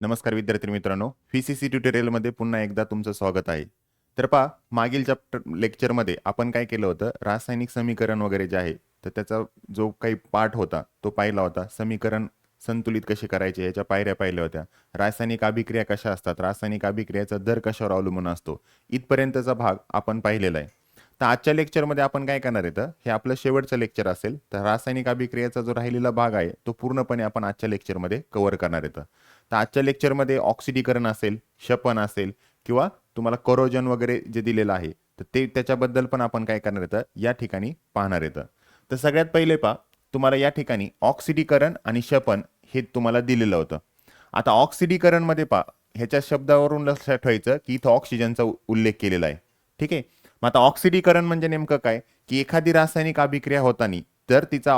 नमस्कार विद्यार्थी मित्रांनो फी सी सी ट्युटोरियलमध्ये पुन्हा एकदा तुमचं स्वागत आहे. तर पहा मागील चॅप्टर लेक्चरमध्ये आपण काय केलं होतं? रासायनिक समीकरण वगैरे जे आहे तर त्याचा जो काही पाठ होता तो पाहिला होता. समीकरण संतुलित कसे करायचे याच्या पायऱ्या पाहिल्या होत्या. रासायनिक अभिक्रिया कशा असतात? रासायनिक अभिक्रियाचा दर कशावर अवलंबून असतो? इथपर्यंतचा भाग आपण पाहिलेला आहे. तर आजच्या लेक्चरमध्ये आपण काय करणार आहे तर हे आपलं शेवटचं लेक्चर असेल तर रासायनिक अभिक्रियाचा जो राहिलेला भाग आहे तो पूर्णपणे आपण आजच्या लेक्चरमध्ये कव्हर करणार आहे तर आजच्या लेक्चरमध्ये ऑक्सिडीकरण असेल शपन असेल किंवा तुम्हाला करोजन वगैरे जे दिलेलं आहे तर ते त्याच्याबद्दल पण आपण काय करणार येतं या ठिकाणी पाहणार येतं तर. सगळ्यात पहिले पा तुम्हाला या ठिकाणी ऑक्सिडीकरण आणि शपन हे तुम्हाला दिलेलं होतं. आता ऑक्सिडीकरणमध्ये पा ह्याच्या शब्दावरून लक्षात ठेवायचं की इथं ऑक्सिजनचा उल्लेख केलेला आहे. ठीक आहे? मग आता ऑक्सिडीकरण म्हणजे नेमकं काय? की एखादी रासायनिक अभिक्रिया होताना जर तिचा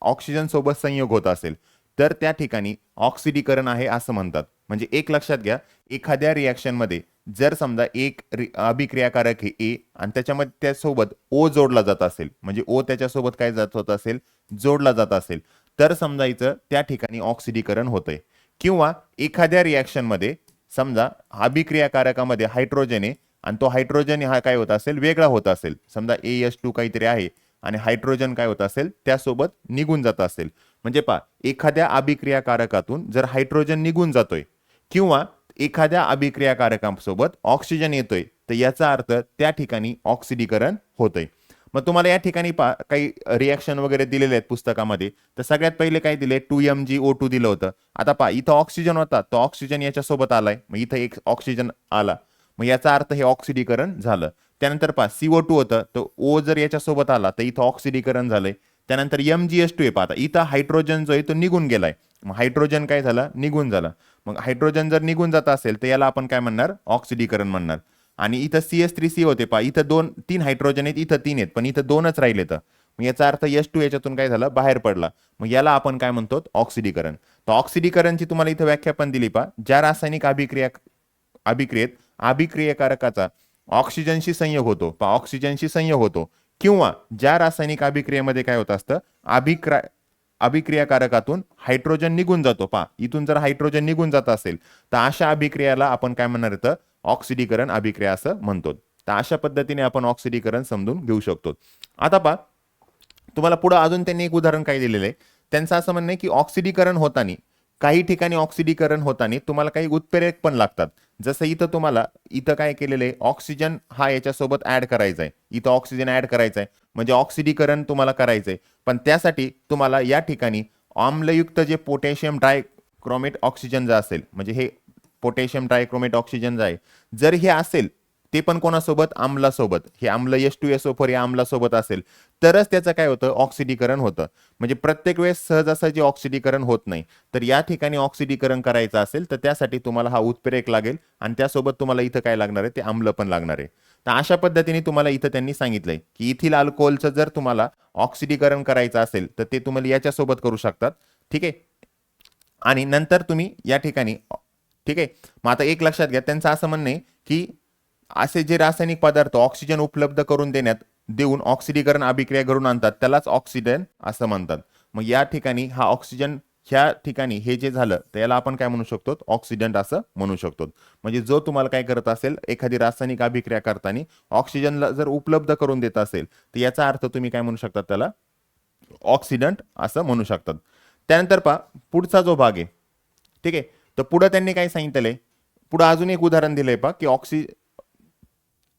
ऑक्सिजन सोबत संयोग होत असेल तर त्या ठिकाणी ऑक्सिडीकरण आहे असं म्हणतात. म्हणजे एक लक्षात घ्या एखाद्या रिॲक्शनमध्ये जर समजा एक रि- अभिक्रियाकारक हे ए आणि त्याच्यामध्ये त्यासोबत ओ जोडला जात असेल म्हणजे ओ त्याच्यासोबत काय जात होत असेल? जोडला जात असेल. तर समजायचं त्या ठिकाणी ऑक्सिडीकरण होतंय. किंवा एखाद्या रिॲक्शनमध्ये समजा अभिक्रियाकारकामध्ये हायड्रोजन आहे आणि तो हायड्रोजन हा काय होत असेल? वेगळा होत असेल. समजा ए एस टू काहीतरी आहे आणि हायड्रोजन काय होत असेल? त्यासोबत निघून जात असेल. म्हणजे पा एखाद्या अभिक्रियाकारकातून जर हायड्रोजन निघून जातोय किंवा एखाद्या अभिक्रियाकारकासोबत ऑक्सिजन येतोय तर याचा अर्थ त्या ठिकाणी ऑक्सिडीकरण होतंय. मग तुम्हाला या ठिकाणी पा काही रिॲक्शन वगैरे दिलेले आहेत पुस्तकामध्ये. तर सगळ्यात पहिले काय दिले two M G O two दिलं होतं. आता पा इथं ऑक्सिजन होता तो ऑक्सिजन याच्यासोबत आलाय. मग इथं एक ऑक्सिजन आला. मग याचा अर्थ हे ऑक्सिडीकरण झालं. त्यानंतर पा सीओ टू होतं तर ओ जर याच्यासोबत आला तर इथं ऑक्सिडीकरण झालंय. त्यानंतर एम जी एस टू आहे पाहता. इथं हायड्रोजन जो आहे तो निघून गेलाय. मग हायड्रोजन काय झालं? निघून झालं. मग हायड्रोजन जर निघून जात असेल तर याला आपण काय म्हणणार? ऑक्सिडीकरण म्हणणार. आणि इथं सी एस थ्री सी होते पा इथं दोन तीन हायड्रोजन आहेत इथं तीन आहेत पण इथं दोनच राहिले तर. मग याचा अर्थ एस टू याच्यातून काय झालं? बाहेर पडला. मग याला आपण काय म्हणतो? ऑक्सिडीकरण तर ऑक्सिडीकरणची तुम्हाला इथं व्याख्या पण दिली पा ज्या रासायनिक अभिक्रिया अभिक्रियेत अभिक्रियकारकाचा ऑक्सिजनशी संयोग होतो. पा ऑक्सिजनशी संयोग होतो. किंवा ज्या रासायनिक अभिक्रियेमध्ये काय होत असतं? अभिक्रा अभिक्रियाकारकातून हायड्रोजन निघून जातो. पा इथून जर हायड्रोजन निघून जात असेल तर अशा अभिक्रियाला आपण काय म्हणणार येतं ऑक्सिडीकरण अभिक्रिया असं म्हणतो. तर अशा पद्धतीने आपण ऑक्सिडीकरण समजून घेऊ शकतो. आता पा तुम्हाला पुढं अजून त्यांनी एक उदाहरण काय दिलेलं आहे? त्यांचं असं म्हणणं आहे की ऑक्सिडीकरण होताना काही ठिकाणी ऑक्सिडीकरण होताना तुम्हाला काही उत्प्रेरक पण लागतात. जसं इथं तुम्हाला इथं काय केलेलं आहे? ऑक्सिजन हा याच्यासोबत ऍड करायचा आहे. इथं ऑक्सिजन ऍड करायचा आहे. म्हणजे ऑक्सिडीकरण तुम्हाला करायचं आहे. पण त्यासाठी तुम्हाला या ठिकाणी आम्लयुक्त जे पोटॅशियम डायक्रोमेट ऑक्सिजन जे असेल म्हणजे हे पोटॅशियम डायक्रोमेट ऑक्सिजन जे आहे जर हे असेल ते पण कोणासोबत? आम्लासोबत. हे आम्ल S two S O four या आम्लासोबत असेल. तरच त्याचं काय होतं? ऑक्सिडीकरण होतं. म्हणजे प्रत्येक वेळेस सहजासहजी ऑक्सिडीकरण होत नाही. तर या ठिकाणी ऑक्सिडीकरण करायचं असेल तर त्यासाठी तुम्हाला हा उत्प्रेरक लागेल आणि त्यासोबत तुम्हाला इथं काय लागणार आहे? ते आम्ल पण लागणार आहे. तर अशा पद्धतीने तुम्हाला इथं त्यांनी सांगितलंय की इथील अल्कोहोलचं जर तुम्हाला ऑक्सिडीकरण करायचं असेल तर ते तुम्हाला याच्यासोबत करू शकतात. ठीक आहे? आणि नंतर तुम्ही या ठिकाणी ठीक आहे? मग आता एक लक्षात घ्या. त्यांचं असं म्हणणं आहे की असे जे रासायनिक पदार्थ ऑक्सिजन उपलब्ध करून देण्यात देऊन ऑक्सिडीकरण अभिक्रिया घडून आणतात त्यालाच ऑक्सिजन असं म्हणतात. मग या ठिकाणी हा ऑक्सिजन ह्या ठिकाणी हे जे झालं तर याला आपण काय म्हणू शकतो? ऑक्सिडंट असं म्हणू शकतो. म्हणजे जो तुम्हाला काय करत असेल एखादी रासायनिक अभिक्रिया करताना ऑक्सिजनला जर उपलब्ध करून देत असेल तर याचा अर्थ तुम्ही काय म्हणू शकता त्याला? ऑक्सिडंट असं म्हणू शकतात. त्यानंतर पहा पुढचा जो भाग आहे ठीक आहे? तर पुढं त्यांनी काय सांगितलंय पुढं अजून एक उदाहरण दिलंय पहा की ऑक्सि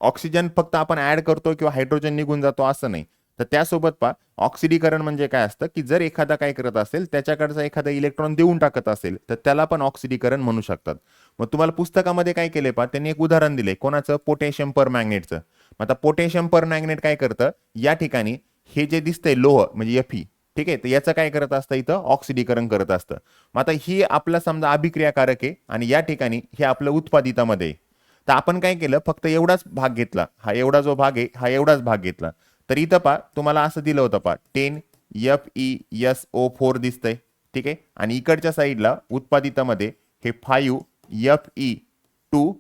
ऑक्सिजन फक्त आपण ऍड करतो किंवा हायड्रोजन निघून जातो असं नाही. तर त्यासोबत पहा ऑक्सिडीकरण म्हणजे काय असतं की जर एखादा काय करत असेल त्याच्याकडचा एखादा इलेक्ट्रॉन देऊन टाकत असेल तर त्याला पण ऑक्सिडीकरण म्हणू शकतात. मग तुम्हाला पुस्तकामध्ये काय केले पहा त्यांनी एक उदाहरण दिले कोणाचं? पोटॅशियम पर मॅग्नेटचं मग आता पोटॅशियम पर मॅग्नेट काय करतं? या ठिकाणी हे जे दिसतंय लोह म्हणजे एफी ठीक आहे? तर याचं काय करत असतं इथं? ऑक्सिडीकरण करत असतं. मग आता ही आपला समजा अभिक्रियाकारक आहे आणि या ठिकाणी हे आपलं उत्पादितामध्ये आहे. तर आपण काय केलं? फक्त एवढाच भाग घेतला. हा एवढा जो भाग आहे हा एवढाच भाग घेतला. तर इथं पा तुम्हाला असं दिलं होतं पा ten F E S O four दिसतंय. ठीक आहे? आणि इकडच्या साईडला उत्पादितामध्ये हे five F E two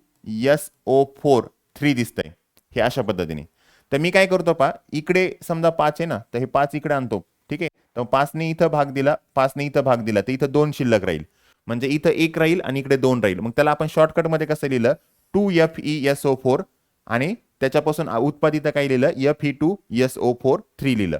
S O four three दिसतंय. हे अशा पद्धतीने. तर मी काय करतो पा इकडे समजा पाच आहे ना तर हे पाच इकडे आणतो. ठीक आहे? तर पाचने इथं भाग दिला पाचने इथं भाग दिला तर इथं दोन शिल्लक राहील. म्हणजे इथं एक राहील आणि इकडे दोन राहील. मग त्याला आपण शॉर्टकटमध्ये कसं लिहिलं? Two F E S O four आणि त्याच्यापासून उत्पादित काय लिहिलं? F E two S O four three लिहिलं.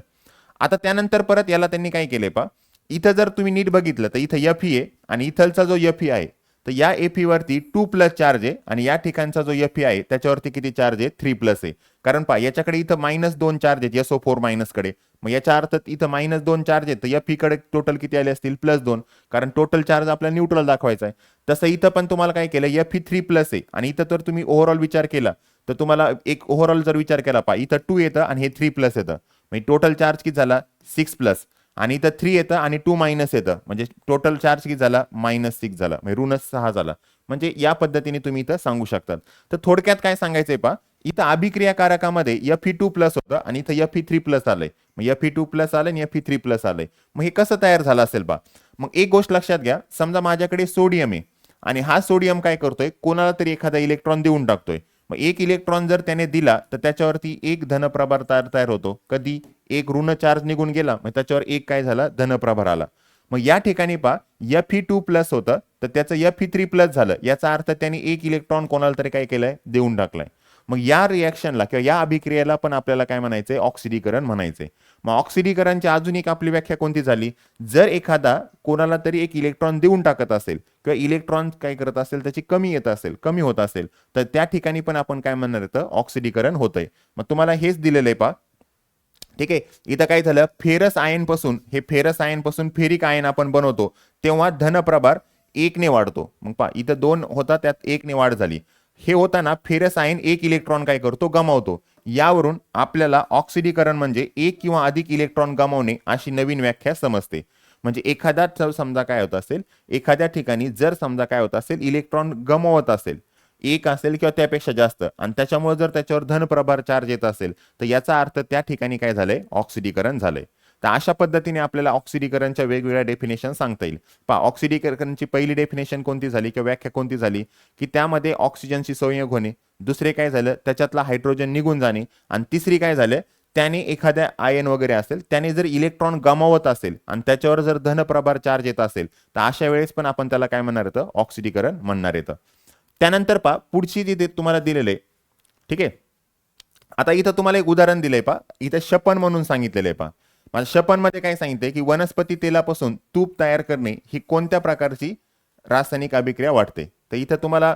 आता त्यानंतर परत याला त्यांनी काय केलंय पा इथं जर तुम्ही नीट बघितलं तर इथं एफ ई आहे आणि इथलचा जो एफ ई आहे तर या एफ वरती टू प्लस चार्ज आहे आणि या ठिकाणचा जो एफ आहे त्याच्यावरती किती चार्ज आहे? थ्री प्लस आहे. कारण पहा याच्याकडे इथं मायनस दोन चार्ज आहेत एस ओ फोर मायनसकडे. मग याच्या अर्थ इथं मायनस दोन चार्ज आहेत. तर एफ टोटल किती आले असतील? प्लस दोन. कारण टोटल चार्ज आपल्याला न्यूट्रल दाखवायचा आहे. तसं इथं पण तुम्हाला काय केलं? एफ ई थ्री प्लस आहे. आणि इथं तर तुम्ही ओव्हरऑल विचार केला तर तुम्हाला एक ओव्हरऑल जर विचार केला पहा इथं टू येतं आणि हे थ्री प्लस येतं. म्हणजे टोटल चार्ज किती झाला? सिक्स प्लस आणि इथं थ्री येतं आणि टू मायनस येतं. म्हणजे टोटल चार्ज किती झाला? मायनस सिक्स झाला. म्हणजे ऋण सहा झाला. म्हणजे या पद्धतीने तुम्ही इथं सांगू शकतात. तर थोडक्यात काय सांगायचंय पा इथं अभिक्रियाकारकामध्ये एफ ई टू प्लस होतं आणि इथं एफ ई थ्री प्लस आलंय. मग एफ ई टू प्लस आलं आणि एफ ई थ्री प्लस आलंय. मग हे कसं तयार झालं असेल बा? मग एक गोष्ट लक्षात घ्या. समजा माझ्याकडे सोडियम आहे आणि हा सोडियम काय करतोय? कोणाला तरी एखादा इलेक्ट्रॉन देऊन टाकतोय. मग एक इलेक्ट्रॉन जर त्याने दिला तर त्याच्यावरती एक धनप्रभार तयार तयार होतो. कधी? एक ऋण चार्ज निघून गेला मग त्याच्यावर एक काय झाला? धनप्रभार आला. मग या ठिकाणी पा एफ ई टू प्लस होतं तर त्याचं एफ ई थ्री प्लस झालं. याचा अर्थ त्याने एक इलेक्ट्रॉन कोणाला तरी काय केलंय? देऊन टाकलाय. मग या रिॲक्शनला किंवा या अभिक्रियेला पण आपल्याला काय म्हणायचंय? ऑक्सिडीकरण म्हणायचंय. मग ऑक्सिडीकरणची अजून एक आपली व्याख्या कोणती झाली? जर एखादा कोणाला तरी एक इलेक्ट्रॉन देऊन टाकत असेल किंवा इलेक्ट्रॉन काय करत असेल त्याची कमी येत असेल कमी होत असेल तर त्या ठिकाणी पण आपण काय म्हणणार येतं ऑक्सिडीकरण होतंय. मग तुम्हाला हेच दिलेलं आहे पा ठीक आहे? इथं काय झालं? फेरस आयनपासून हे फेरस आयनपासून फेरिक आयन आपण बनवतो तेव्हा धनप्रभार एकने वाढतो. मग पा इथं दोन होता त्यात एकने वाढ झाली. हे होताना फेरस आयन एक इलेक्ट्रॉन काय करतो? गमावतो. यावरून आपल्याला ऑक्सिडीकरण म्हणजे एक किंवा अधिक इलेक्ट्रॉन गमावणे अशी नवीन व्याख्या समजते. म्हणजे एखादा समजा काय होत असेल एखाद्या ठिकाणी जर समजा काय होत असेल इलेक्ट्रॉन गमावत असेल एक असेल किंवा त्यापेक्षा जास्त आणि त्याच्यामुळे जर त्याच्यावर धनप्रभार चार्ज येत असेल तर याचा अर्थ त्या ठिकाणी काय झालंय? ऑक्सिडीकरण झालंय. तर अशा पद्धतीने आपल्याला ऑक्सिडीकरणच्या वेगवेगळ्या डेफिनेशन सांगता येईल. पहा ऑक्सिडीकरणची पहिली डेफिनेशन कोणती झाली किंवा व्याख्या कोणती झाली? की त्यामध्ये ऑक्सिजनशी संयोग होणे दुसरे काय झालं? त्याच्यातला हायड्रोजन निघून जाणे आणि तिसरी काय झालं? त्याने एखाद्या आयन वगैरे असेल त्याने जर इलेक्ट्रॉन गमावत असेल आणि त्याच्यावर जर धनप्रभार चार्ज येत असेल तर अशा वेळेस पण आपण त्याला काय म्हणणार येतं? ऑक्सिडीकरण म्हणणार येतं. त्यानंतर पा पुढची जी तुम्हाला दिलेलं आहे ठीक आहे? आता इथं तुम्हाला एक उदाहरण दिलंय पा इथं शपन म्हणून सांगितलेलं आहे पा माझ्या शपनमध्ये काय सांगितले की वनस्पती तेलापासून तूप तयार करणे ही कोणत्या प्रकारची रासायनिक अभिक्रिया वाटते तर इथं तुम्हाला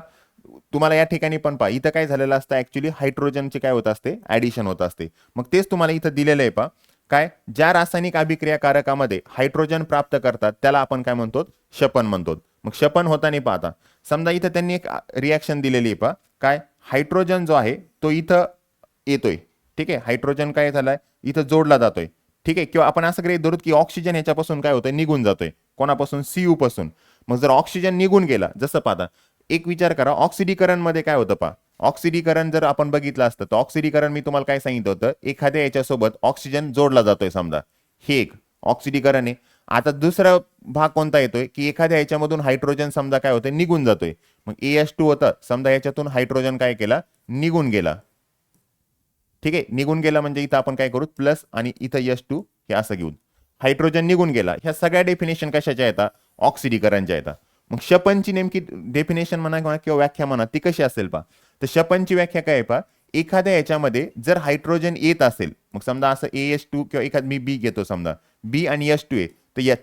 तुम्हाला या ठिकाणी पण पहा इथं काय झालेलं असतं ऍक्च्युली हायड्रोजनचे काय होत असते? ऍडिशन होत असते. मग तेच तुम्हाला इथं दिलेलं आहे पा काय? ज्या रासायनिक अभिक्रियाकारकामध्ये हायड्रोजन प्राप्त करतात त्याला आपण काय म्हणतो? शपन म्हणतो. मग शपन होताना पाहता समजा इथं त्यांनी एक रिॲक्शन दिलेली आहे पा काय? हायड्रोजन जो आहे तो इथं येतोय. ठीक आहे? हायड्रोजन काय झालाय? इथं जोडला जातोय. ठीक आहे? किंवा आपण असं गृहित धरू की ऑक्सिजन याच्यापासून काय होतंय? निघून जातोय. कोणापासून? सीयू पासून. मग जर ऑक्सिजन निघून गेला जसं पाहता एक विचार करा ऑक्सिडीकरणमध्ये काय होतं पा ऑक्सिडीकरण जर आपण बघितलं असतं तर ऑक्सिडीकरण मी तुम्हाला काय सांगितलं होतं? एखाद्या याच्यासोबत ऑक्सिजन जोडला जातोय समजा. हे एक ऑक्सिडीकरण आहे. आता दुसरा भाग कोणता येतोय? की एखाद्या याच्यामधून हायड्रोजन समजा काय होतंय? निघून जातोय. मग ए एस टू होतं. समजा याच्यातून हायड्रोजन काय केला? निघून गेला. ठीक आहे? निघून गेला म्हणजे इथं आपण काय करू? प्लस आणि इथं यश टू हे असं घेऊन. हायड्रोजन निघून गेला. ह्या सगळ्या डेफिनेशन कशाच्या येतात? ऑक्सिडीकरणच्या येतात. मग शपनची नेमकी डेफिनेशन म्हणा किंवा किंवा व्याख्या म्हणा ती कशी असेल पा तर शपनची व्याख्या काय आहे पा एखाद्या याच्यामध्ये जर हायड्रोजन येत असेल मग समजा असं ए एस टू किंवा एखाद मी बी घेतो समजा. बी आणि एस टू ए तर या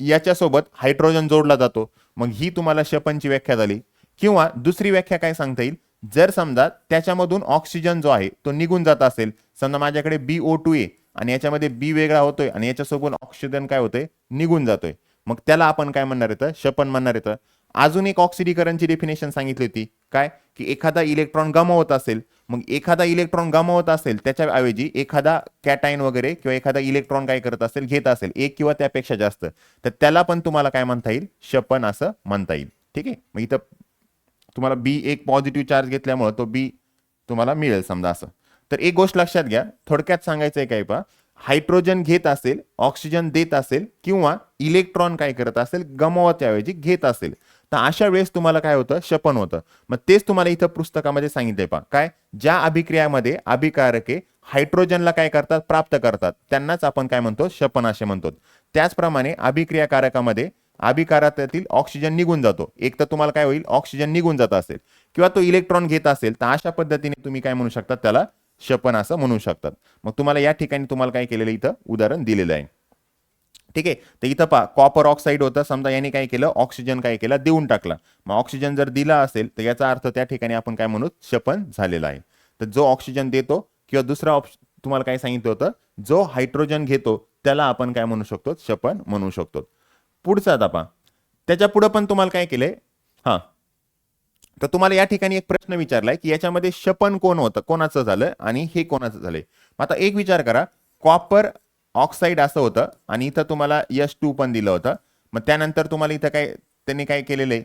याच्यासोबत हायड्रोजन जोडला जातो. मग ही तुम्हाला शपनची व्याख्या झाली. किंवा दुसरी व्याख्या काय सांगता येईल? जर समजा त्याच्यामधून ऑक्सिजन जो आहे तो निघून जात असेल समजा माझ्याकडे बी ओ टू ए आणि याच्यामध्ये बी वेगळा होतोय आणि याच्यासोबत ऑक्सिजन काय होतंय निघून जातोय. मग त्याला आपण काय म्हणणार येतं? शपन म्हणणार येतं. अजून एक ऑक्सिडीकरणची डेफिनेशन सांगितली होती. काय? की एखादा इलेक्ट्रॉन गमावत असेल मग एखादा इलेक्ट्रॉन गमावत असेल त्याच्या ऐवजी एखादा कॅटाईन वगैरे किंवा एखादा इलेक्ट्रॉन काय करत असेल घेत असेल एक किंवा त्यापेक्षा जास्त. तर त्याला पण तुम्हाला काय म्हणता येईल? शपन असं म्हणता येईल. ठीक आहे? मग इथं तुम्हाला बी एक पॉझिटिव्ह चार्ज घेतल्यामुळे तो बी तुम्हाला मिळेल समजा असं. तर एक गोष्ट लक्षात घ्या थोडक्यात सांगायचं आहे काय पहा? हायड्रोजन घेत असेल ऑक्सिजन देत असेल किंवा इलेक्ट्रॉन काय करत असेल गमावत घेत असेल. तर अशा वेळेस तुम्हाला काय होतं? शपन होतं. मग तेच तुम्हाला इथं पुस्तकामध्ये सांगितलंय पा काय? ज्या अभिक्रियामध्ये अभिकारके हायड्रोजनला काय करतात? प्राप्त करतात. त्यांनाच आपण काय म्हणतो? शपन असे म्हणतो. त्याचप्रमाणे अभिक्रियाकारकामध्ये अभिकारातील ऑक्सिजन निघून जातो. एक तर तुम्हाला काय होईल? ऑक्सिजन निघून जात असेल. किंवा तो इलेक्ट्रॉन घेत असेल तर अशा पद्धतीने तुम्ही काय म्हणू शकता? त्याला शपन असं म्हणू शकतात. मग तुम्हाला या ठिकाणी तुम्हाला काय केलेलं इथं? उदाहरण दिलेलं आहे. ठीक आहे? तर इथं पहा कॉपर ऑक्साईड होतं. समजा याने काय केलं? ऑक्सिजन काय केलं? देऊन टाकला. मग ऑक्सिजन जर दिला असेल तर याचा अर्थ त्या ठिकाणी आपण काय म्हणू? शपन झालेला आहे. तर जो ऑक्सिजन देतो किंवा दुसरा ऑप्श तुम्हाला काय सांगितलं होतं? जो हायड्रोजन घेतो त्याला आपण काय म्हणू शकतो? शपन म्हणू शकतो. पुढचा दाबा त्याच्या पुढं पण तुम्हाला काय केलंय? हां. तर तुम्हाला या ठिकाणी एक प्रश्न विचारलाय की याच्यामध्ये शपन कोण होतं? कोणाचं झालं आणि हे कोणाचं झालंय? मग आता एक विचार करा. कॉपर ऑक्साईड असं होतं आणि इथं तुम्हाला यश टू पण दिलं होतं. मग त्यानंतर तुम्हाला इथं काय त्यांनी काय केलेलं आहे?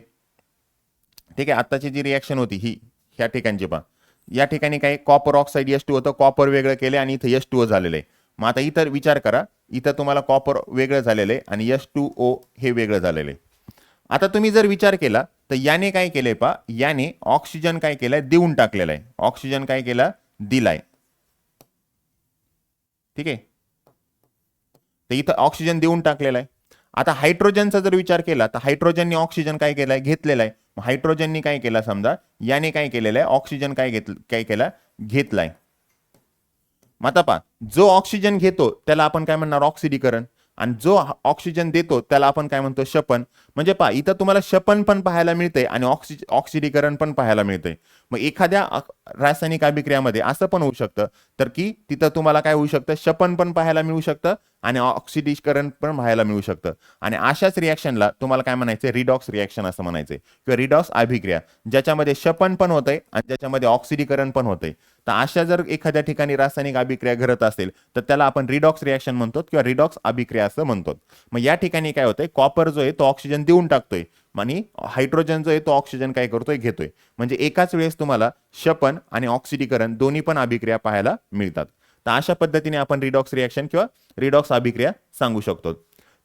ठीक आहे आत्ताची जी रिॲक्शन होती ही ह्या ठिकाणची पहा. या ठिकाणी काय कॉपर ऑक्साईड यश टू होतं कॉपर वेगळं केलं आणि इथं यश टू झालेलं आहे. मग आता इतर विचार करा. इथं तुम्हाला कॉपर वेगळं झालेलं आहे आणि यश टू ओ हे वेगळं झालेलं आहे. आता तुम्ही जर विचार केला तर याने काय केलंय पा याने ऑक्सिजन काय केलंय? देऊन टाकलेलं आहे. ऑक्सिजन काय केला? दिलाय. ठीक आहे? तर इथं ऑक्सिजन देऊन टाकलेला आहे. आता हायड्रोजनचा जर विचार केला तर हायड्रोजननी ऑक्सिजन काय केलाय? घेतलेला आहे. हायड्रोजननी काय केला समजा? याने काय केलेलं आहे? ऑक्सिजन काय घेत काय केला? घेतलाय. मग आता पहा जो ऑक्सिजन घेतो त्याला आपण काय म्हणणार? ऑक्सिडीकरण आणि जो ऑक्सिजन देतो त्याला आपण काय म्हणतो? शपन. म्हणजे पहा इथं तुम्हाला शपन पण पाहायला मिळतंय आणि ऑक्सिजन ऑक्सिडीकरण पण पाहायला मिळतंय. मग एखाद्या रासायनिक अभिक्रियामध्ये असं पण होऊ शकतं. तर की तिथं तुम्हाला काय होऊ शकतं? शपन पण पाहायला मिळू शकतं. आणि ऑक्सिडीकरण पण पाहायला मिळू शकतं. आणि अशाच रिॲक्शनला तुम्हाला काय म्हणायचं रिडॉक्स रिॲक्शन असं म्हणायचंय. किंवा रिडॉक्स अभिक्रिया ज्याच्यामध्ये शपन पण होतंय आणि ज्याच्यामध्ये ऑक्सिडीकरण पण होतंय. तर अशा जर एखाद्या ठिकाणी रासायनिक अभिक्रिया घडत असेल तर त्याला आपण रिडॉक्स रिॲक्शन म्हणतो किंवा रिडॉक्स अभिक्रिया असं म्हणतो. मग या ठिकाणी काय होतंय? कॉपर जो आहे तो ऑक्सिजन देऊन टाकतोय. आणि हायड्रोजन जो आहे तो ऑक्सिजन काय करतोय? घेतोय. म्हणजे एकाच वेळेस तुम्हाला शपन आणि ऑक्सिडीकरण दोन्ही पण अभिक्रिया पाहायला मिळतात. तर अशा पद्धतीने आपण रिडॉक्स रिॲक्शन किंवा रिडॉक्स अभिक्रिया सांगू शकतो.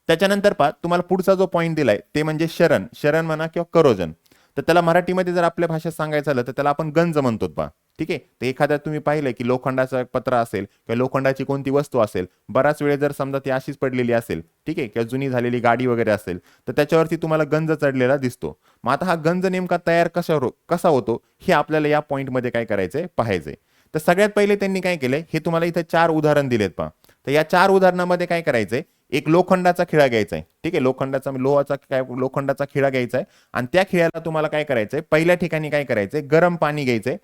त्याच्यानंतर पहा तुम्हाला पुढचा जो पॉईंट दिलाय ते म्हणजे शरण. शरण म्हणा किंवा करोजन. तर त्याला मराठीमध्ये जर आपल्या भाषेत सांगायचं झालं तर त्याला आपण गंज म्हणतो पहा. ठीक आहे? तर एखाद्या तुम्ही पाहिलं की लोखंडाचा पत्र असेल किंवा लोखंडाची कोणती वस्तू असेल बराच वेळ जर समजा ती अशीच पडलेली असेल ठीक आहे? किंवा जुनी झालेली गाडी वगैरे असेल तर त्याच्यावरती तुम्हाला गंज चढलेला दिसतो. मग आता हा गंज नेमका तयार कशा कसा होतो? हे आपल्याला या पॉईंटमध्ये काय करायचंय? पाहायचंय. तर सगळ्यात पहिले त्यांनी काय केलंय? हे तुम्हाला इथं चार उदाहरण दिलेत पहा. तर या चार उदाहरणामध्ये काय करायचंय? एक लोखंडाचा खिळा घ्यायचा आहे ठीक आहे? लोखंडाचा लोहाचा काय लोखंडाचा खिळा घ्यायचा आहे आणि त्या खिळ्याला तुम्हाला काय करायचंय? पहिल्या ठिकाणी काय करायचंय? गरम पाणी घ्यायचंय.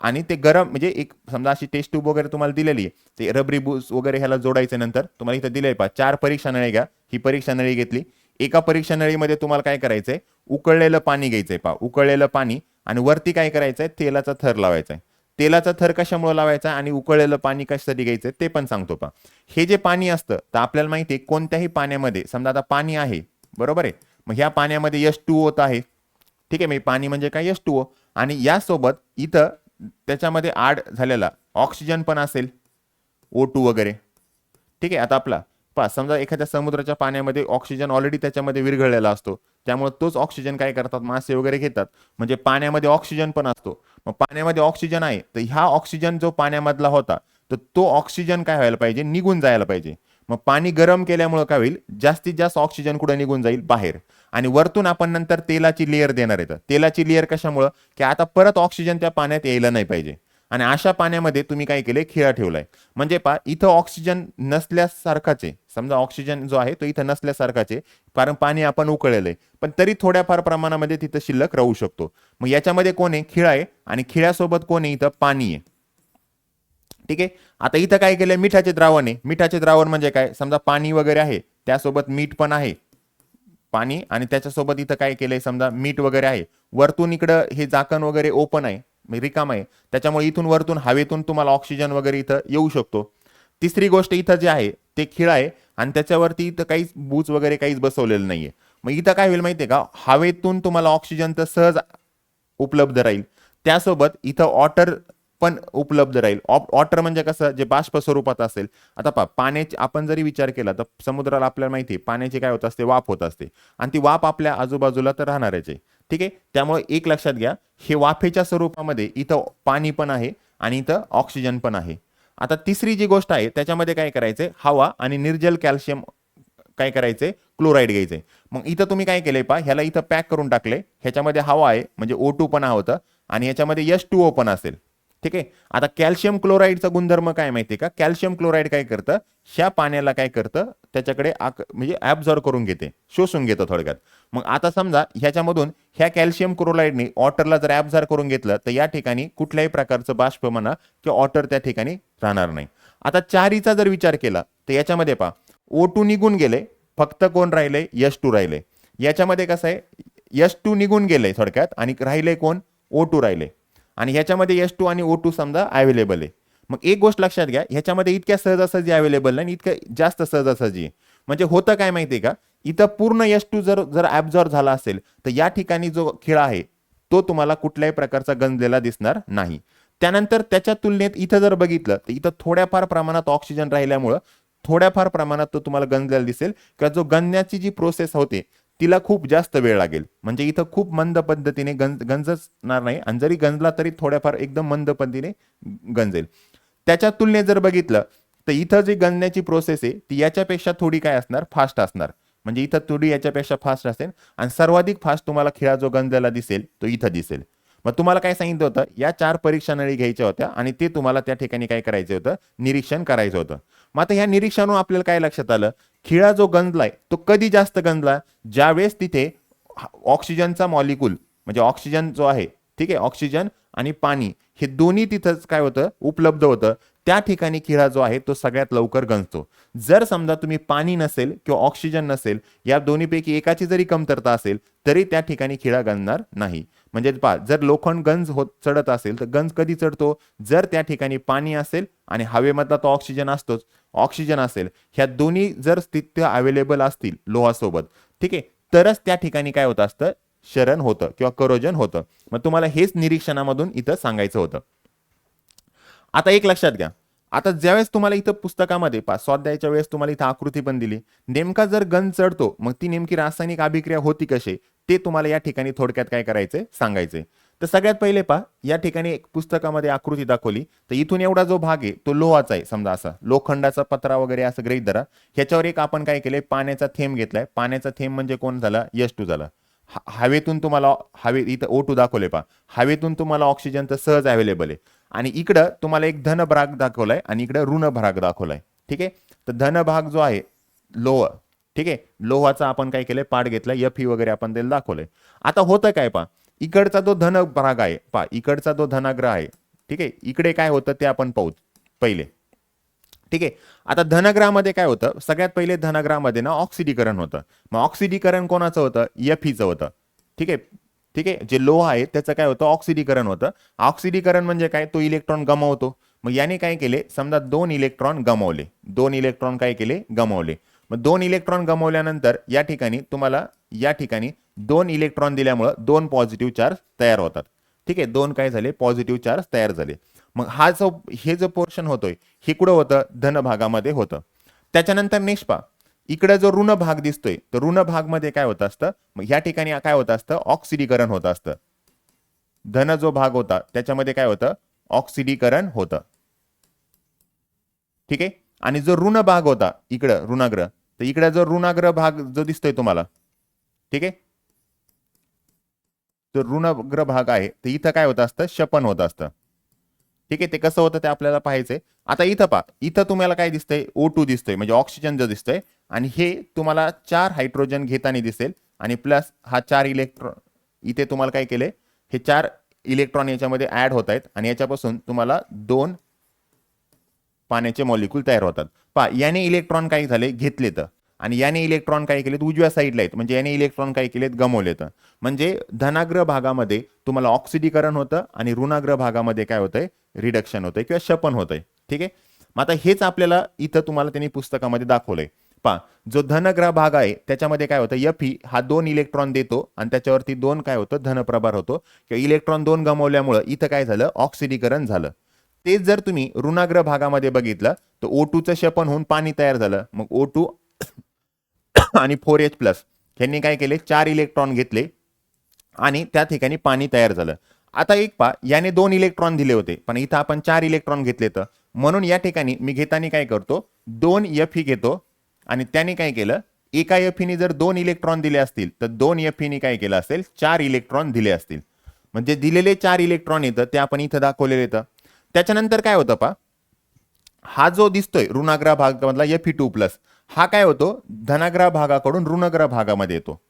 आणि ते गरम म्हणजे एक समजा अशी टेस्ट ट्यूब वगैरे तुम्हाला दिलेली आहे. ते रबरी बूस वगैरे ह्याला जोडायचं नंतर तुम्हाला इथं दिले पहा. चार परीक्षा नळी घ्या. ही परीक्षा नळी घेतली. एका परीक्षा नळीमध्ये तुम्हाला काय करायचंय? उकळलेलं पाणी घ्यायचंय पहा. उकळलेलं पाणी. आणि वरती काय करायचंय? तेलाचा थर लावायचा आहे तेलाचा थर कशामुळे लावायचा आणि उकळलेलं पाणी कशासाठी घ्यायचं ते पण सांगतो पा हे जे पाणी असतं तर आपल्याला माहिती आहे कोणत्याही पाण्यामध्ये समजा आता पाणी आहे बरोबर आहे? मग ह्या पाण्यामध्ये यश टू होत आहे. ठीक आहे मग पाणी म्हणजे काय? यश टू ओ आणि यासोबत इथं त्याच्यामध्ये आड झालेला ऑक्सिजन पण असेल ओ टू वगैरे. ठीक आहे आता आपला पा समजा एखाद्या समुद्राच्या पाण्यामध्ये ऑक्सिजन ऑलरेडी त्याच्यामध्ये विरघळलेला असतो. त्यामुळे तोच ऑक्सिजन काय करतात? मासे वगैरे घेतात. म्हणजे पाण्यामध्ये ऑक्सिजन पण असतो. मग पाण्यामध्ये ऑक्सिजन आहे तर ह्या ऑक्सिजन जो पाण्यामधला होता तर तो ऑक्सिजन काय व्हायला पाहिजे? निघून जायला पाहिजे. मग पाणी गरम केल्यामुळे काय होईल? जास्तीत जास्त ऑक्सिजन कुठे निघून जाईल? बाहेर. आणि वरतून आपण नंतर तेलाची लेअर देणार आहे. तेलाची लेअर कशामुळं? की आता परत ऑक्सिजन त्या पाण्यात यायला नाही पाहिजे. आणि अशा पाण्यामध्ये तुम्ही काय केले खिळा ठेवलाय. म्हणजे पा इथं ऑक्सिजन नसल्यासारखाचे समजा ऑक्सिजन जो आहे तो इथं नसल्यासारखाचे कारण पाणी आपण उकळलेलं आहे. पण तरी थोड्याफार प्रमाणामध्ये तिथं शिल्लक राहू शकतो. मग याच्यामध्ये कोण आहे? खिळा आहे. आणि खिळ्यासोबत कोण आहे? इथं पाणी आहे. ठीक आहे? आता इथं काय केलंय? मिठाचे द्रावण आहे. मिठाचे द्रावण म्हणजे काय? समजा पाणी वगैरे आहे त्यासोबत मीठ पण आहे. पाणी आणि त्याच्यासोबत इथं काय केलंय? समजा मीठ वगैरे आहे. वरतून इकडं हे झाकण वगैरे ओपन आहे. रिकाम आहे. त्याच्यामुळे इथून वरतून हवेतून तुम्हाला ऑक्सिजन वगैरे इथं येऊ शकतो. तिसरी गोष्ट इथं जे आहे ते खिळ आहे आणि त्याच्यावरती इथं काहीच बूच वगैरे काहीच बसवलेलं नाहीये. मग इथं काय होईल माहितीये का? हवेतून तुम्हाला ऑक्सिजन तर सहज उपलब्ध राहील. त्यासोबत इथं वॉटर पण उपलब्ध राहील. वॉटर म्हणजे कसं जे बाष्प स्वरूपात असेल आता पा पाण्याची आपण जरी विचार केला तर समुद्राला आपल्याला माहिती आहे पाण्याची काय होत असते? वाफ होत असते. आणि ती वाफ आपल्या आजूबाजूला तर राहणारच आहे. ठीक आहे? त्यामुळे एक लक्षात घ्या हे वाफेच्या स्वरूपामध्ये इथं पाणी पण आहे आणि इथं ऑक्सिजन पण आहे. आता तिसरी जी गोष्ट आहे त्याच्यामध्ये काय करायचंय? हवा आणि निर्जल कॅल्शियम काय करायचंय? क्लोराईड घ्यायचंय. मग इथं तुम्ही काय केले पा ह्याला इथं पॅक करून टाकले ह्याच्यामध्ये हवा आहे म्हणजे ओ टू पण हा होतं. आणि ह्याच्यामध्ये यश टू ओ पण असेल. ठीक आहे? आता कॅल्शियम क्लोराईडचा गुणधर्म काय माहिती का? कॅल्शियम क्लोराईड काय करतं? ह्या पाण्याला काय करतं? त्याच्याकडे आक म्हणजे ॲब्झॉर्व करून घेते. शोषून घेतं थोडक्यात. मग आता समजा ह्याच्यामधून ह्या कॅल्शियम क्लोराईडने ऑटरला जर ॲब्झॉर्व करून घेतलं तर या ठिकाणी कुठल्याही प्रकारचं बाष्प म्हणा किंवा ऑटर त्या ठिकाणी राहणार नाही. आता चारीचा जर विचार केला तर याच्यामध्ये पहा ओ टू निघून गेले फक्त कोण राहिले? यश टू राहिले. याच्यामध्ये कसं आहे? यश टू निघून गेले थोडक्यात आणि राहिले कोण? ओ टू राहिले. आणि ह्याच्यामध्ये एस टू आणि ओ टू समजा अवेलेबल आहे. मग एक गोष्ट लक्षात घ्या ह्याच्यामध्ये इतक्या सहजासहजी अवेलेबल नाही आणि इतकं जास्त सहजासहजी आहे. म्हणजे होतं काय माहिती आहे का? इथं पूर्ण एस टू जर जर ॲब्झॉर्व झाला असेल तर या ठिकाणी जो खिळा आहे तो तुम्हाला कुठल्याही प्रकारचा गंजलेला दिसणार नाही. त्यानंतर त्याच्या तुलनेत इथं जर बघितलं तर इथं थोड्याफार प्रमाणात ऑक्सिजन राहिल्यामुळं थोड्याफार प्रमाणात तो तुम्हाला गंजलेला दिसेल. किंवा जो गंजण्याची जी प्रोसेस होते तिला खूप जास्त वेळ लागेल. म्हणजे इथं खूप मंद पद्धतीने गंज गंजणार नाही. आणि जरी गंजला तरी थोड्याफार एकदम मंद पद्धतीने गंजेल. त्याच्या तुलनेत जर बघितलं तर इथं जी गंजण्याची प्रोसेस आहे ती याच्यापेक्षा थोडी काय असणार? फास्ट असणार. म्हणजे इथं थोडी याच्यापेक्षा फास्ट असेल. आणि सर्वाधिक फास्ट तुम्हाला खिळा जो गंजलेला दिसेल तो इथं दिसेल. मग तुम्हाला काय सांगितलं होतं? या चार परीक्षा नळी घ्यायच्या होत्या. आणि ते तुम्हाला त्या ठिकाणी काय करायचं होतं? निरीक्षण करायचं होतं. मग आता ह्या निरीक्षणावर आपल्याला काय लक्षात आलं? खिळा जो गंजलाय तो कधी जास्त गंजला ज्यावेळेस तिथे ऑक्सिजनचा मॉलिक्यूल म्हणजे ऑक्सिजन जो आहे ठीक आहे ऑक्सिजन आणि पाणी हे दोन्ही तिथंच काय होतं? उपलब्ध होतं. त्या ठिकाणी खिळा जो आहे तो सगळ्यात लवकर गंजतो. जर समजा तुम्ही पाणी नसेल किंवा ऑक्सिजन नसेल या दोन्हीपैकी एकाची जरी कमतरता असेल तरी त्या ठिकाणी खिळा गंजणार नाही. म्हणजे पा जर लोखंड गंज होत चढत असेल तर गंज कधी चढतो? जर त्या ठिकाणी पाणी असेल आणि हवेमधला तो ऑक्सिजन असतोच ऑक्सिजन असेल ह्या दोन्ही जर स्थित्य अवेलेबल असतील लोहासोबत ठीक आहे? तरच त्या ठिकाणी काय होत असतं? शरण होतं किंवा करोजन होतं. मग तुम्हाला हेच निरीक्षणामधून इथं सांगायचं होतं. आता एक लक्षात घ्या. आता ज्यावेळेस तुम्हाला इथं पुस्तकामध्ये पा स्वाध्यायाच्या वेळेस तुम्हाला इथं आकृती पण दिली. नेमका जर गंज चढतो मग ती नेमकी रासायनिक अभिक्रिया होती कशी? ते तुम्हाला या ठिकाणी थोडक्यात काय करायचंय? सांगायचंय. तर सगळ्यात पहिले पा या ठिकाणी एक पुस्तकामध्ये आकृती दाखवली. तर इथून एवढा जो भाग आहे तो लोहाचा आहे समजा असा. लोखंडाचा पत्रा वगैरे असं गृहीत धरा. ह्याच्यावर एक आपण काय केलंय? पाण्याचा थेंब घेतलाय. पाण्याचा थेंब म्हणजे कोण झाला? यश टू झाला. हवेतून तुम्हाला हवे इथं ओ टू दाखवले पा. हवेतून तुम्हाला ऑक्सिजन तर सहज अवेलेबल आहे. आणि इकडं तुम्हाला एक धन भाग दाखवलाय आणि इकडं ऋण भाग दाखवलाय. ठीक आहे? तर धन भाग जो आहे लोह. ठीक आहे? लोहाचा आपण काय केलंय? पाठ घेतलाय. यफी वगैरे आपण त्याला दाखवलंय. आता होतं काय पा इकडचा जो धन भाग आहे पा इकडचा जो धनाग्रह आहे ठीक आहे? इकडे काय होतं ते आपण पाहू पहिले. ठीक आहे? आता धनग्रहामध्ये काय होतं? सगळ्यात पहिले धनग्रहामध्ये ना ऑक्सिडीकरण होतं. मग ऑक्सिडीकरण कोणाचं होतं? यफीचं होतं. ठीक आहे? ठीक आहे? जे लोह आहे त्याचं काय होतं? ऑक्सिडीकरण होतं. ऑक्सिडीकरण म्हणजे काय? तो इलेक्ट्रॉन गमावतो. मग याने काय केले? समजा दोन इलेक्ट्रॉन गमावले. दोन इलेक्ट्रॉन काय केले? गमावले. मग दोन इलेक्ट्रॉन गमावल्यानंतर या ठिकाणी तुम्हाला या ठिकाणी दोन इलेक्ट्रॉन दिल्यामुळं दोन पॉझिटिव्ह चार्ज तयार होतात. ठीक आहे? दोन काय झाले? पॉझिटिव्ह चार्ज तयार झाले. मग हा जो हे जो पोर्शन होतोय हे कुठं होतं? धन भागामध्ये होतं. त्याच्यानंतर निष्पा इकडे जो ऋण भाग दिसतोय तर ऋण भागमध्ये काय होत असतं? मग ह्या ठिकाणी काय होत असतं? ऑक्सिडीकरण होत असतं. धन जो भाग होता त्याच्यामध्ये काय होतं? ऑक्सिडीकरण होतं. ठीक आहे? आणि जो ऋण भाग होता इकडं ऋणाग्रह तर इकडे जो ऋणाग्रह भाग जो दिसतोय तुम्हाला ठीक आहे? जो ऋणाग्र भाग आहे तर इथं काय होत असतं? शपन होत असतं. ठीक आहे? ते कसं होतं ते आपल्याला पाहायचंय. आता इथं पहा. इथं तुम्हाला काय दिसतंय? ओ टू दिसतोय. म्हणजे ऑक्सिजन जो दिसतोय आणि हे तुम्हाला चार हायड्रोजन घेताना दिसेल आणि प्लस हा चार इलेक्ट्रॉन इथे तुम्हाला काय केले हे चार इलेक्ट्रॉन याच्यामध्ये ऍड होत आहेत आणि याच्यापासून तुम्हाला दोन पाण्याचे मॉलिक्यूल तयार होतात. पहा याने इलेक्ट्रॉन काय झाले? घेतले तर. आणि याने इलेक्ट्रॉन काय केलेत? उजव्या साईडला आहेत. म्हणजे याने इलेक्ट्रॉन काय केलेत? गमवलेत म्हणजे धनाग्र भागामध्ये तुम्हाला ऑक्सिडीकरण होतं आणि ऋणाग्र भागामध्ये काय होतंय? रिडक्शन होतंय किंवा शपन होतंय. ठीक आहे? मग आता हेच आपल्याला इथं तुम्हाला त्यांनी पुस्तकामध्ये दाखवलंय. पहा जो धनग्रह भाग आहे त्याच्यामध्ये काय होतं यफी हा दोन इलेक्ट्रॉन देतो आणि त्याच्यावरती दोन काय होतं धनप्रभार होतो. किंवा इलेक्ट्रॉन दोन गमावल्यामुळं इथं काय झालं ऑक्सिडीकरण झालं. तेच जर तुम्ही ऋणाग्र भागामध्ये बघितलं तर ओ टूचं शपन होऊन पाणी तयार झालं. मग ओ टू आणि फोर एच प्लस ह्यांनी काय केले चार इलेक्ट्रॉन घेतले आणि त्या ठिकाणी पाणी तयार झालं. आता एक पा याने दोन इलेक्ट्रॉन दिले होते पण इथं आपण चार इलेक्ट्रॉन घेतले तर. म्हणून या ठिकाणी मी घेताना काय करतो दोन एफ ही घेतो आणि त्याने काय केलं? एका एफीने जर दोन इलेक्ट्रॉन दिले असतील तर दोन एफीने काय केलं असेल? चार इलेक्ट्रॉन दिले असतील. म्हणजे दिलेले चार इलेक्ट्रॉन येतं ते आपण इथं दाखवलेलं येतं. त्याच्यानंतर काय होतं पा हा जो दिसतोय ऋणाग्र भागामधला एफ टू प्लस हा काय होतो? धनाग्रह भागाकडून ऋणग्रह भागामध्ये येतो.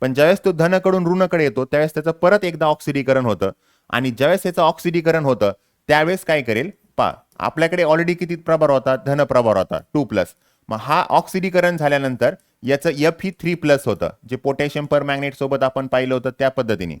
पण ज्यावेळेस तो धनकडून ऋणकडे येतो त्यावेळेस त्याचं परत एकदा ऑक्सिडीकरण होतं. आणि ज्यावेळेस याचं ऑक्सिडीकरण होतं त्यावेळेस काय करेल? पा आपल्याकडे ऑलरेडी किती प्रभार होता? धन प्रभार होता टू प्लस मग हा ऑक्सिडीकरण झाल्यानंतर याचं एफ ही थ्री प्लस होतं जे पोटॅशियम पर मॅग्नेट सोबत आपण पाहिलं होतं त्या पद्धतीने.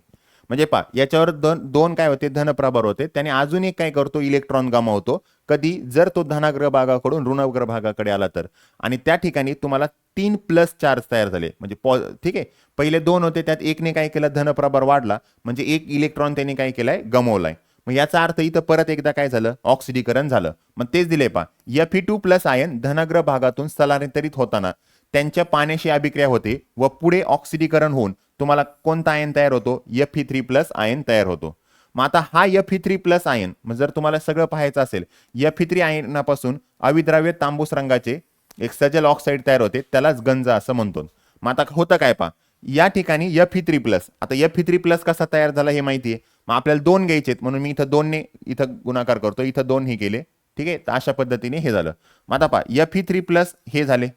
म्हणजे पा याच्यावर दोन दोन काय होते? धनप्रभार होते. त्याने अजून एक काय करतो? इलेक्ट्रॉन गमावतो कधी? जर तो धनाग्र भागाकडून ऋणग्रह भागाकडे आला तर. आणि त्या ठिकाणी तुम्हाला तीन प्लस चार्ज तयार झाले. म्हणजे पॉ ठीक आहे? पहिले दोन होते त्यात एकने काय केलं? धनप्रभार वाढला. म्हणजे एक इलेक्ट्रॉन त्याने काय केलाय? गमवलाय. मग याचा अर्थ इथं परत एकदा काय झालं? ऑक्सिडीकरण झालं. मग तेच दिले पा एफ टू प्लस आयन धनग्र भागातून स्थलांतरित होताना त्यांच्या पाण्याशी अभिक्रिया होते व पुढे ऑक्सिडीकरण होऊन तुम्हाला कोणता आयन तयार होतो? एफ थ्री प्लस आयन तयार होतो. मग आता हा एफ थ्री प्लस आयन मग जर तुम्हाला सगळं पाहायचं असेल एफ थ्री आयनापासून अविद्राव्य तांबूस रंगाचे एक सजल ऑक्साईड तयार होते त्यालाच गंज असं म्हणतो. मग आता होतं काय पा या ठिकाणी एफ थ्री प्लस आता एफ थ्री प्लस कसा तयार झाला हे माहिती आहे मग आपल्याला दोन घ्यायचे आहेत. म्हणून मी इथं दोनने इथं गुणाकार करतो. इथं दोन हे केले. ठीक आहे? तर अशा पद्धतीने हे झालं. मग आता पा एफ थ्री प्लस हे झाले.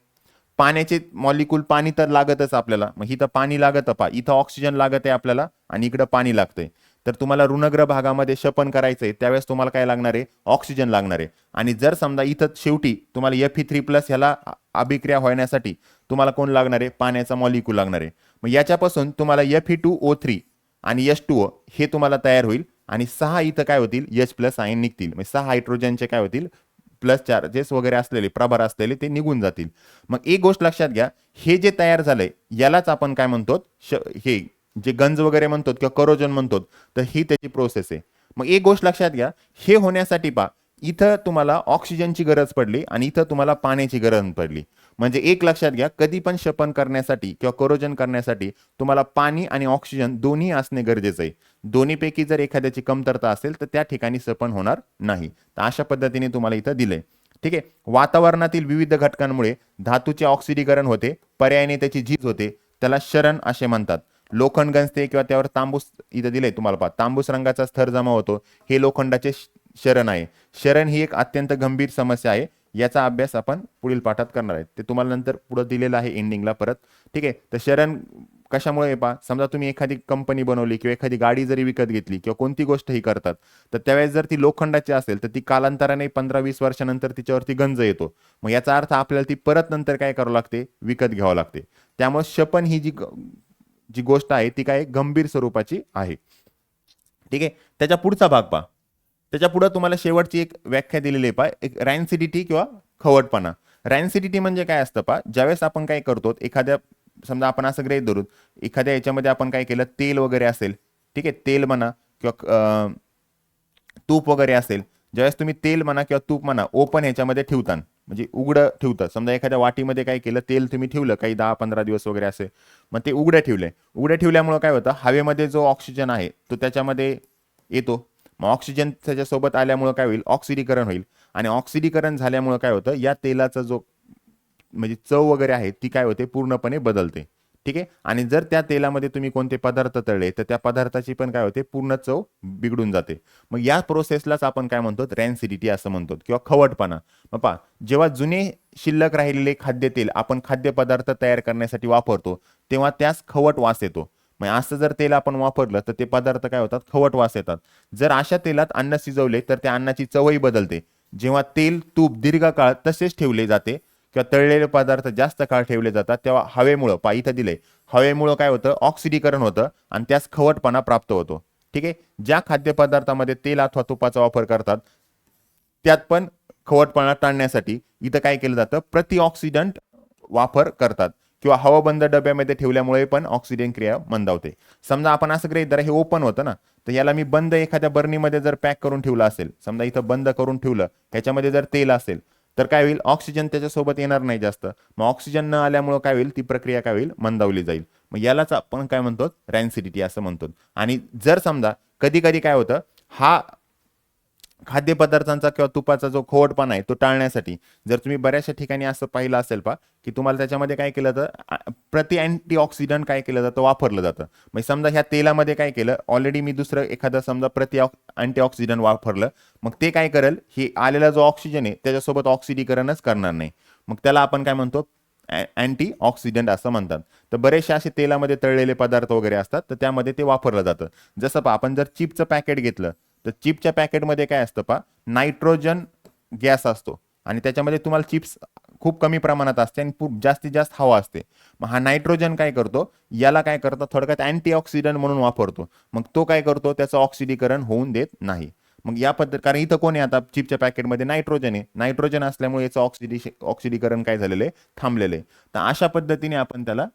पाण्याचे मॉलिक्यूल पाणी तर लागतच आपल्याला. मग इथं पाणी लागतं पा इथं ऑक्सिजन लागत आहे आपल्याला आणि इकडं पाणी लागतंय. तर तुम्हाला ऋणग्र भागामध्ये शपन करायचं आहे त्यावेळेस तुम्हाला काय लागणार आहे? ऑक्सिजन लागणार आहे. आणि जर समजा इथं शेवटी तुम्हाला एफ थ्री प्लस ह्याला अभिक्रिया होण्यासाठी तुम्हाला कोण लागणार आहे? पाण्याचा मॉलिक्यूल लागणार आहे. मग याच्यापासून तुम्हाला एफ टू ओ थ्री आणि यश टू ओ हे तुम्हाला तयार होईल. आणि सहा इथं काय होतील? यश प्लस आयन निघतील. म्हणजे सहा हायड्रोजनचे काय होतील? प्लस चार्जेस वगैरे असलेले प्रभार असलेले ते निघून जातील. मग एक गोष्ट लक्षात घ्या हे जे तयार झालंय यालाच आपण काय म्हणतो हे जे गंज वगैरे म्हणतो किंवा करोजन म्हणतो तर ही त्याची प्रोसेस आहे. मग एक गोष्ट लक्षात घ्या हे होण्यासाठी पा इथं तुम्हाला ऑक्सिजनची गरज पडली आणि इथं तुम्हाला पाण्याची गरज पडली. म्हणजे एक लक्षात घ्या कधी पण शपन करण्यासाठी किंवा करोजन करण्यासाठी तुम्हाला पाणी आणि ऑक्सिजन दोन्ही असणे गरजेचं आहे. दोन्हीपैकी जर एखाद्याची कमतरता असेल तर त्या ठिकाणी सपन होणार नाही. तर अशा पद्धतीने तुम्हाला इथं दिलंय. ठीक आहे? वातावरणातील विविध घटकांमुळे धातूचे ऑक्सिडीकरण होते पर्यायाने त्याची झीज होते त्याला शरण असे म्हणतात. लोखंड गंजते किंवा त्यावर तांबूस इथं दिले तुम्हाला पहा. तांबूस रंगाचा स्थर जमा होतो हे लोखंडाचे शरण आहे. शरण ही एक अत्यंत गंभीर समस्या आहे. याचा अभ्यास आपण पुढील पाठात करणार आहे. ते तुम्हाला नंतर पुढे दिलेलं आहे एंडिंगला परत. ठीक आहे? तर शरण कशामुळे पहा समजा तुम्ही एखादी कंपनी बनवली किंवा एखादी गाडी जरी विकत घेतली किंवा कोणती गोष्ट ही करतात तर त्यावेळेस जर ती लोखंडाची असेल तर ती कालांतराने पंधरा वीस वर्षानंतर तिच्यावरती गंज येतो. मग याचा अर्थ आपल्याला ती परत नंतर काय करावं लागते? विकत घ्यावं लागते. त्यामुळे शपन ही जी जी गोष्ट आहे ती काय? गंभीर स्वरूपाची आहे. ठीक आहे? त्याच्या पुढचा भाग पहा. त्याच्या पुढे तुम्हाला शेवटची एक व्याख्या दिलेली आहे पहा. एक रॅन्सिडिटी किंवा खवटपणा. रॅन्सिडिटी म्हणजे काय असतं पा ज्यावेळेस आपण काय करतो एखाद्या समजा आपण असं ग्रहित धरू एखाद्या याच्यामध्ये आपण काय केलं तेल वगैरे असेल ठीक आहे? तेल म्हणा किंवा तूप वगैरे असेल ज्यावेळेस तुम्ही तेल म्हणा किंवा तूप म्हणा ओपन ह्याच्यामध्ये ठेवता म्हणजे उघडं ठेवतं. समजा एखाद्या वाटीमध्ये काय केलं तेल तुम्ही ठेवलं काही दहा पंधरा दिवस वगैरे असे मग ते उघड्या ठेवले उघड्या ठेवल्यामुळं काय होतं? हवेमध्ये जो ऑक्सिजन आहे तो त्याच्यामध्ये येतो. मग ऑक्सिजन त्याच्यासोबत आल्यामुळं काय होईल? ऑक्सिडीकरण होईल. आणि ऑक्सिडीकरण झाल्यामुळं काय होतं? या तेलाचा जो म्हणजे चव वगैरे आहे ती काय होते? पूर्णपणे बदलते. ठीक आहे? आणि जर त्या तेलामध्ये तुम्ही कोणते पदार्थ तळले तर त्या पदार्थाची पण काय होते? पूर्ण चव बिघडून जाते. मग या प्रोसेसलाच आपण काय म्हणतो? रॅन्सिडिटी असं म्हणतो. किंवा खवटपणा. मग पहा जेव्हा जुने शिल्लक राहिलेले खाद्यतेल आपण खाद्यपदार्थ तयार करण्यासाठी वापरतो तेव्हा त्यास खवट वास येतो. मग असं जर तेल आपण वापरलं तर ते पदार्थ काय होतात? खवट वास येतात. जर अशा तेलात अन्न शिजवले तर त्या अन्नाची चवही बदलते. जेव्हा तेल तूप दीर्घकाळ तसेच ठेवले जाते किंवा तळलेले पदार्थ जास्त काळ ठेवले जातात तेव्हा हवेमुळं पा इथं दिले हवेमुळं काय होतं? ऑक्सिडीकरण होतं आणि त्यास खवटपणा प्राप्त होतो. ठीक आहे? ज्या खाद्यपदार्थामध्ये तेल अथवा तुपाचा वापर करतात त्यात पण खवटपणा टाळण्यासाठी इथं काय केलं जातं? प्रतिऑक्सिडंट वापर करतात. किंवा हवाबंद डब्यामध्ये ठेवल्यामुळे पण ऑक्सिजन क्रिया मंदावते. समजा आपण असं ग्रहित जरा हे ओपन होतं ना तर याला मी बंद एखाद्या बर्नीमध्ये जर पॅक करून ठेवलं असेल समजा इथं बंद करून ठेवलं ह्याच्यामध्ये जर तेल असेल तर काय होईल? ऑक्सिजन त्याच्यासोबत येणार नाही जास्त. मग ऑक्सिजन न आल्यामुळं काय होईल? ती प्रक्रिया काय होईल? मंदावली जाईल. मग यालाच आपण काय म्हणतो? रॅन्सिडिटी असं म्हणतो. आणि जर समजा कधी कधी काय होतं? हा खाद्यपदार्थांचा किंवा तुपाचा जो खोवटपणा आहे तो टाळण्यासाठी जर तुम्ही बऱ्याचशा ठिकाणी असं पाहिलं असेल पा की तुम्हाला त्याच्यामध्ये काय केलं जातं प्रति अँटीऑक्सिडंट काय केलं जातं वापरलं जातं. म्हणजे समजा ह्या तेलामध्ये काय केलं ऑलरेडी मी दुसरं एखादं समजा प्रति अँटीऑक्सिडंट वापरलं मग ते काय करेल हे आलेला जो ऑक्सिजन आहे त्याच्यासोबत ऑक्सिडीकरणच करणार नाही. मग त्याला आपण काय म्हणतो अँटी ऑक्सिडंट असं म्हणतात. तर बरेचसे असे तेलामध्ये तळलेले पदार्थ वगैरे असतात तर त्यामध्ये ते वापरलं जातं. जसं पा आपण जर चिपचं पॅकेट घेतलं तर चिपच्या पॅकेटमध्ये काय असतं पा नायट्रोजन गॅस असतो. आणि त्याच्यामध्ये तुम्हाला चिप्स खूप कमी प्रमाणात असते आणि खूप जास्तीत जास्त हवा असते. मग हा नायट्रोजन काय करतो? याला काय करतो थोडक्यात अँटीऑक्सिडंट म्हणून वापरतो. मग तो काय करतो? त्याचं ऑक्सिडीकरण होऊन देत नाही. मग या पद्धत कारण इथं कोण आहे आता? चिपच्या पॅकेटमध्ये नायट्रोजन आहे. नायट्रोजन असल्यामुळे याचं ऑक्सिडी ऑक्सिडीकरण काय झालेलं आहे? थांबलेलं आहे. तर अशा पद्धतीने आपण त्याला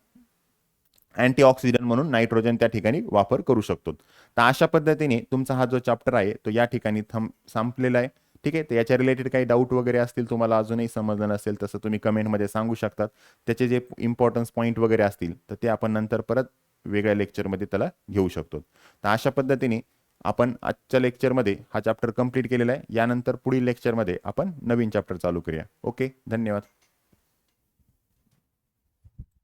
अँटीऑक्सिडंट म्हणून नायट्रोजन त्या ठिकाणी वापर करू शकतो. तर अशा पद्धतीने तुमचा हा जो चॅप्टर आहे तो या ठिकाणी थंब संपलेला आहे. ठीक आहे? तर याच्या रिलेटेड काही डाऊट वगैरे असतील तुम्हाला अजूनही समजलं नसेल तसं तुम्ही कमेंटमध्ये सांगू शकतात त्याचे जे इम्पॉर्टन्स पॉईंट वगैरे असतील तर ते आपण नंतर परत वेगळ्या लेक्चरमध्ये त्याला घेऊ शकतो. तर अशा पद्धतीने आपण आजच्या लेक्चरमध्ये हा चॅप्टर कंप्लीट केलेला आहे. यानंतर पुढील लेक्चरमध्ये आपण नवीन चॅप्टर चालू करूया. ओके धन्यवाद.